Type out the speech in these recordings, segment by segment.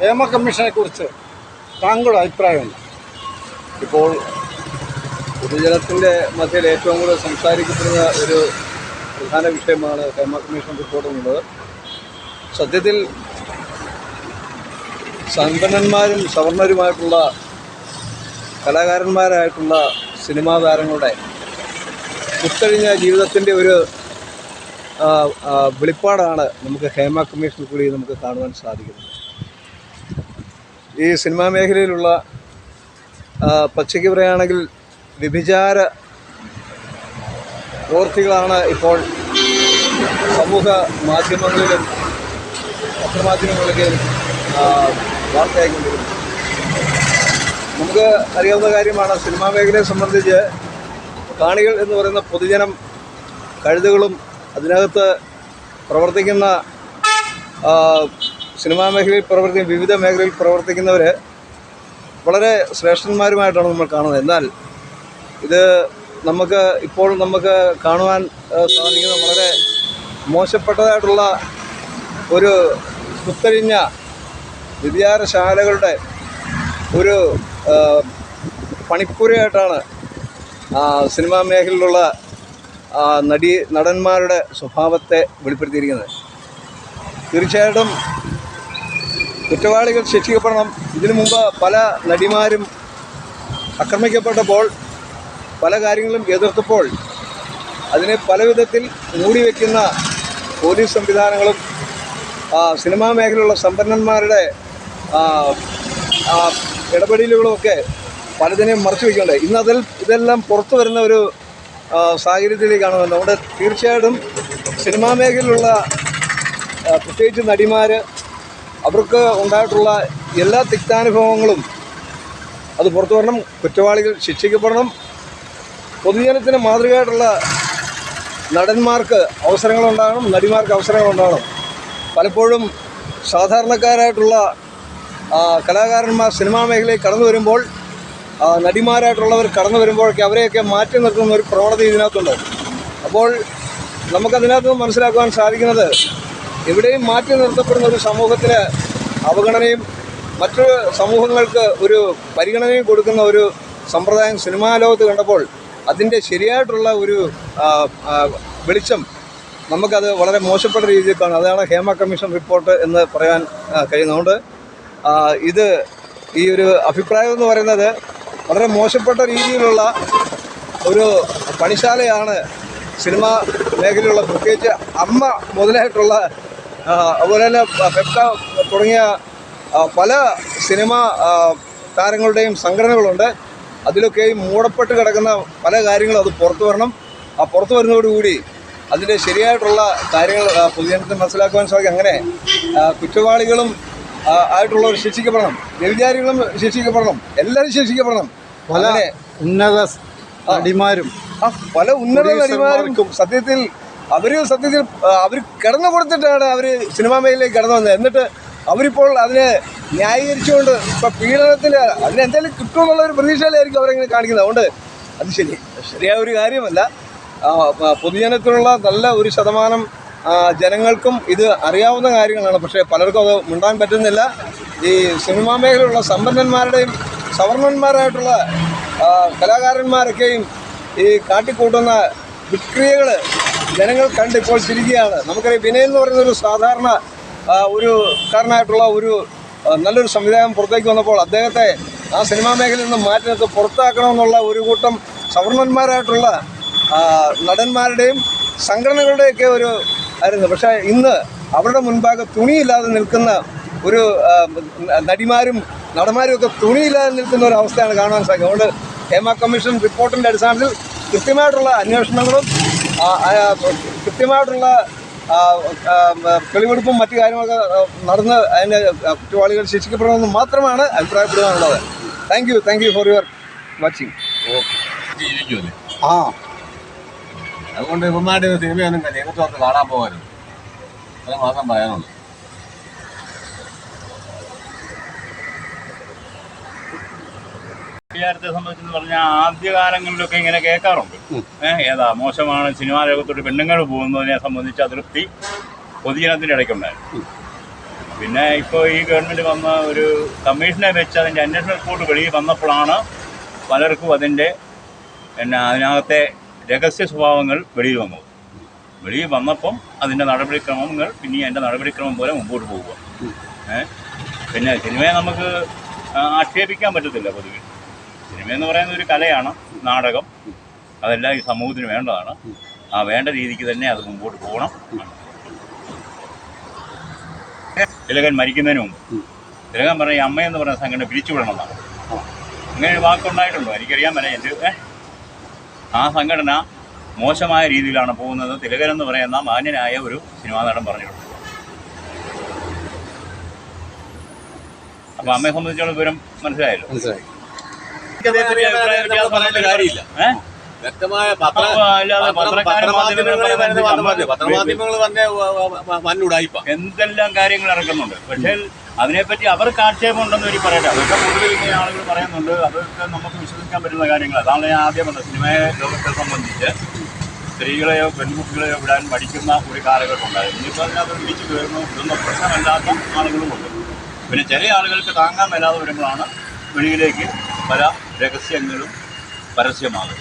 ഹേമ കമ്മീഷനെ കുറിച്ച് താങ്കളുടെ അഭിപ്രായം ഇപ്പോൾ പൊതുജനത്തിന്റെ മധ്യയിൽ ഏറ്റവും കൂടുതൽ സംസാരിക്കപ്പെടുന്ന ഒരു പ്രധാന വിഷയമാണ് ഹേമ കമ്മീഷൻ റിപ്പോർട്ട് എന്നുള്ളത്. സത്യത്തിൽ സമ്പന്നന്മാരും സവർണരുമായിട്ടുള്ള കലാകാരന്മാരായിട്ടുള്ള സിനിമാ താരങ്ങളുടെ കുത്തഴിഞ്ഞ ജീവിതത്തിന്റെ ഒരു വെളിപ്പാടാണ് നമുക്ക് ഹേമ കമ്മീഷനിൽ കൂടി നമുക്ക് കാണുവാൻ സാധിക്കുന്നത്. ഈ സിനിമാ മേഖലയിലുള്ള പക്ഷിക്ക് പറയുകയാണെങ്കിൽ വ്യഭിചാര പ്രവൃത്തികളാണ് ഇപ്പോൾ സമൂഹ മാധ്യമങ്ങളിലും പത്രമാധ്യമങ്ങളിലും വാർത്തയായിക്കൊണ്ടിരുന്നത് നമുക്ക് അറിയാവുന്ന കാര്യമാണ് സിനിമാ മേഖലയെ സംബന്ധിച്ച് കാണികൾ എന്ന് പറയുന്ന പൊതുജനം കഴുതുകളും അതിനകത്ത് പ്രവർത്തിക്കുന്ന സിനിമാ മേഖലയിൽ പ്രവർത്തിക്കുന്ന വിവിധ മേഖലയിൽ പ്രവർത്തിക്കുന്നവർ വളരെ ശ്രേഷ്ഠന്മാരുമായിട്ടാണ് നമ്മൾ കാണുന്നത്. എന്നാൽ ഇത് നമുക്ക് ഇപ്പോൾ നമുക്ക് കാണുവാൻ സാധിക്കുന്ന വളരെ മോശപ്പെട്ടതായിട്ടുള്ള ഒരു കുത്തഴിഞ്ഞ വിദ്യാരശാലകളുടെ ഒരു പണിപ്പുരയായിട്ടാണ് സിനിമാ മേഖലയിലുള്ള നടി നടന്മാരുടെ സ്വഭാവത്തെ വെളിപ്പെടുത്തിയിരിക്കുന്നത്. തീർച്ചയായിട്ടും കുറ്റവാളികൾ ശിക്ഷിക്കപ്പെടണം. ഇതിനു മുമ്പ് പല നടിമാരും ആക്രമിക്കപ്പെട്ടപ്പോൾ പല കാര്യങ്ങളും എതിർത്തപ്പോൾ അതിനെ പല വിധത്തിൽ മൂടി വയ്ക്കുന്ന പോലീസ് സംവിധാനങ്ങളും സിനിമാ മേഖലയിലുള്ള സമ്പന്നന്മാരുടെ ഇടപെടലുകളുമൊക്കെ പലതിനെയും മറച്ചു വയ്ക്കുന്നുണ്ട് ഇന്ന് അതിൽ ഇതെല്ലാം പുറത്തു വരുന്ന ഒരു സാഹചര്യത്തിലേക്കാണ് അതുകൊണ്ട് തീർച്ചയായിട്ടും സിനിമാ മേഖലയിലുള്ള പ്രത്യേകിച്ച് നടിമാർ അവർക്ക് ഉണ്ടായിട്ടുള്ള എല്ലാ തിക്താനുഭവങ്ങളും അത് പുറത്തു വരണം കുറ്റവാളികൾ ശിക്ഷിക്കപ്പെടണം. പൊതുജനത്തിന് മാതൃകയായിട്ടുള്ള നടന്മാർക്ക് അവസരങ്ങളുണ്ടാകണം നടിമാർക്ക് അവസരങ്ങളുണ്ടാകണം. പലപ്പോഴും സാധാരണക്കാരായിട്ടുള്ള കലാകാരന്മാർ സിനിമാ മേഖലയിൽ കടന്നു വരുമ്പോൾ നടിമാരായിട്ടുള്ളവർ കടന്നു വരുമ്പോഴൊക്കെ അവരെയൊക്കെ മാറ്റി നിർത്തുന്ന ഒരു പ്രവണത ഇതിനകത്തുണ്ട്. അപ്പോൾ നമുക്കതിനകത്ത് മനസ്സിലാക്കുവാൻ സാധിക്കുന്നത് എവിടെയും മാറ്റി നിർത്തപ്പെടുന്ന ഒരു സമൂഹത്തിന് അവഗണനയും മറ്റു സമൂഹങ്ങൾക്ക് ഒരു പരിഗണനയും കൊടുക്കുന്ന ഒരു സമ്പ്രദായം സിനിമാ ലോകത്ത് കണ്ടപ്പോൾ അതിന്റെ ശരിയായിട്ടുള്ള ഒരു വെളിച്ചം നമുക്കത് വളരെ മോശപ്പെട്ട രീതിയിൽ കാണും. അതാണ് ഹേമ കമ്മീഷൻ റിപ്പോർട്ട് എന്ന് പറയാൻ കഴിയുന്നതുകൊണ്ട് ഇത് ഈ ഒരു അഭിപ്രായം എന്ന് പറയുന്നത് വളരെ മോശപ്പെട്ട രീതിയിലുള്ള ഒരു പണിശാലയാണ് സിനിമാ മേഖലയിലുള്ള പ്രത്യേകിച്ച് അമ്മ മുതലായിട്ടുള്ള അതുപോലെ തന്നെ പെപ്ക തുടങ്ങിയ പല സിനിമ താരങ്ങളുടെയും സംഘടനകളുണ്ട്. അതിലൊക്കെയും മൂടപ്പെട്ട് കിടക്കുന്ന പല കാര്യങ്ങളും അത് പുറത്തു വരണം. ആ പുറത്തു വരുന്നതോടുകൂടി അതിന്റെ ശരിയായിട്ടുള്ള കാര്യങ്ങൾ പൊതുജനത്തിന് മനസ്സിലാക്കുവാൻ സാധിക്കും. അങ്ങനെ കുറ്റവാളികളും ആയിട്ടുള്ളവർ ശിക്ഷിക്കപ്പെടണം. വ്യഭിചാരികളും ശിക്ഷിക്കപ്പെടണം. എല്ലാവരും ശിക്ഷിക്കപ്പെടണം. പല ഉന്നത നടിമാരും പല ഉന്നത നടിമാർക്കും സത്യത്തിൽ അവർ സത്യത്തിൽ അവർ കിടന്നു കൊടുത്തിട്ടാണ് അവർ സിനിമാ മേഖലയിലേക്ക് കടന്നു വന്നത്. എന്നിട്ട് അവരിപ്പോൾ അതിനെ ന്യായീകരിച്ചുകൊണ്ട് ഇപ്പം പീഡനത്തിന് അതിന് എന്തെങ്കിലും കിട്ടുമെന്നുള്ള ഒരു പ്രതീക്ഷയിലായിരിക്കും അവരെങ്ങനെ കാണിക്കുന്നത്. അതുകൊണ്ട് അത് ശരി. ശരിയായ ഒരു കാര്യമല്ല. പൊതുജനത്തിനുള്ള നല്ല ഒരു ശതമാനം ജനങ്ങൾക്കും ഇത് അറിയാവുന്ന കാര്യങ്ങളാണ്. പക്ഷേ പലർക്കും അത് മിണ്ടാൻ പറ്റുന്നില്ല. ഈ സിനിമാ മേഖലയിലുള്ള സമ്പന്നന്മാരുടെയും സവർണന്മാരായിട്ടുള്ള കലാകാരന്മാരൊക്കെയും ഈ കാട്ടിക്കൂട്ടുന്ന വിക്രിയകൾ ജനങ്ങൾ കണ്ട് ഇപ്പോൾ ചിരിക്കുകയാണ്. നമുക്കറിയാം വിനയൻ എന്ന് പറയുന്ന ഒരു സാധാരണ ഒരു കാരനായിട്ടുള്ള ഒരു നല്ലൊരു സംവിധാനം പുറത്തേക്ക് വന്നപ്പോൾ അദ്ദേഹത്തെ ആ സിനിമാ മേഖലയിൽ നിന്ന് മാറ്റി നിർത്തി പുറത്താക്കണമെന്നുള്ള ഒരു കൂട്ടം സവർണന്മാരായിട്ടുള്ള നടന്മാരുടെയും സംഘടനകളുടെയൊക്കെ ഒരു ആയിരുന്നു. പക്ഷേ ഇന്ന് അവരുടെ മുൻപാകെ തുണിയില്ലാതെ നിൽക്കുന്ന ഒരു നടിമാരും നടന്മാരും ഒക്കെ തുണിയില്ലാതെ നിൽക്കുന്ന ഒരു അവസ്ഥയാണ് കാണാൻ സാധിക്കുന്നത്. അതുകൊണ്ട് ഹേമ കമ്മീഷൻ റിപ്പോർട്ടിന്റെ അടിസ്ഥാനത്തിൽ കൃത്യമായിട്ടുള്ള അന്വേഷണങ്ങളും കൃത്യമായിട്ടുള്ള തെളിവെടുപ്പും മറ്റു കാര്യങ്ങളൊക്കെ നടന്ന് അതിന്റെ കുറ്റവാളികൾ ശിക്ഷിക്കപ്പെടണമെന്ന് മാത്രമാണ് അഭിപ്രായപ്പെടുവാനുള്ളത്. Thank you thank you for your watching ജീവിക്കുമല്ലേ ആ. അതുകൊണ്ട് ഇവന്മാരുടെ സിനിമയൊന്നും വന്ന് കാണാൻ പോകാനും അത് മാത്രം പറയാനുള്ളൂ. വിദ്യാർത്ഥിയെ സംബന്ധിച്ചെന്ന് പറഞ്ഞാൽ ആദ്യകാലങ്ങളിലൊക്കെ ഇങ്ങനെ കേൾക്കാറുണ്ട്. ഏഹ് ഏതാ മോശമാണ് സിനിമാ ലോകത്തോട്ട് പെണ്ണുങ്ങൾ പോകുന്നതിനെ സംബന്ധിച്ച് അതൃപ്തി പൊതുജനത്തിന്റെ ഇടയ്ക്കുണ്ടായിരുന്നു. പിന്നെ ഇപ്പോൾ ഈ ഗവൺമെന്റ് വന്ന ഒരു കമ്മീഷനെ വെച്ച് അതിന്റെ അന്വേഷണ റിപ്പോർട്ട് വെളിയിൽ വന്നപ്പോഴാണ് പലർക്കും അതിന്റെ പിന്നെ അതിനകത്തെ രഹസ്യ സ്വഭാവങ്ങൾ വെളിയിൽ വന്നത്. വെളിയിൽ വന്നപ്പം അതിന്റെ നടപടിക്രമങ്ങൾ പിന്നെ അതിന്റെ നടപടിക്രമം പോലെ മുമ്പോട്ട് പോവുക. ഏഹ് പിന്നെ സിനിമയെ നമുക്ക് ആക്ഷേപിക്കാൻ പറ്റത്തില്ല പൊതുവെ. സിനിമ എന്ന് പറയുന്ന ഒരു കലയാണ് നാടകം. അതെല്ലാം ഈ സമൂഹത്തിന് വേണ്ടതാണ്. ആ വേണ്ട രീതിക്ക് തന്നെ അത് മുമ്പോട്ട് പോകണം. തിലകൻ മരിക്കുന്നതിന് മുമ്പ്. തിലകൻ പറഞ്ഞ ഈ അമ്മയെന്ന് പറഞ്ഞ സംഘടന പിരിച്ചുവിടണമെന്നാണ്. അങ്ങനെ ഒരു വാക്കുണ്ടായിട്ടുണ്ടോ. എനിക്കറിയാൻ പറ്റാൻ എന്റെ? ആ സംഘടന മോശമായ രീതിയിലാണ് പോകുന്നത്. തിലകൻ എന്ന് പറയുന്ന മാന്യനായ ഒരു സിനിമാ നടൻ പറഞ്ഞിട്ടുണ്ട്. അപ്പൊ അമ്മയെ സംബന്ധിച്ചുള്ള വിവരം മനസ്സിലായല്ലോ? മനസ്സിലായി? വ്യക്തമായ അപ്പൊ അല്ലാതെ പത്രം- പത്രക്കാരും പത്രമാധ്യമങ്ങൾ തന്നെ വന്നുടായിപ്പ. എന്തെല്ലാം കാര്യങ്ങൾ ഇറക്കുന്നുണ്ട്? പക്ഷേ അതിനെപ്പറ്റി അവർക്ക് ആക്ഷേപമുണ്ടെന്ന് ഒരു പറയട്ടെ. അതൊക്കെ കൂടുതൽ ഇങ്ങനെ ആളുകൾ പറയുന്നുണ്ട്. അതൊക്കെ നമുക്ക് വിശ്വസിക്കാൻ പറ്റുന്ന കാര്യങ്ങൾ അതാണ് ഞാൻ ആദ്യം പറഞ്ഞത്. സിനിമയെ ലോകത്തെ സംബന്ധിച്ച് സ്ത്രീകളെയോ പെൺകുട്ടികളെയോ വിടാൻ പഠിക്കുന്ന ഒരു കാലഘട്ടം ഉണ്ടായിരുന്നു. ഇനിയിപ്പോൾ അതിനകത്ത് പിടിച്ചു കയറുന്നു ഇതൊന്നും പ്രശ്നമല്ലാത്ത ആളുകളുമുണ്ട്. പിന്നെ ചില ആളുകൾക്ക് താങ്ങാൻ മേലാതെ വരുമ്പോഴാണ് വെളിയിലേക്ക് പല രഹസ്യങ്ങളും പരസ്യമാകും?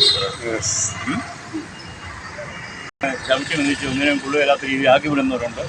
ചവിട്ടി നിന്നിച്ച് ഒന്നിനും കൊള്ളുകയില്ലാത്ത രീതി ആക്കി വിടുന്നവരുണ്ട്.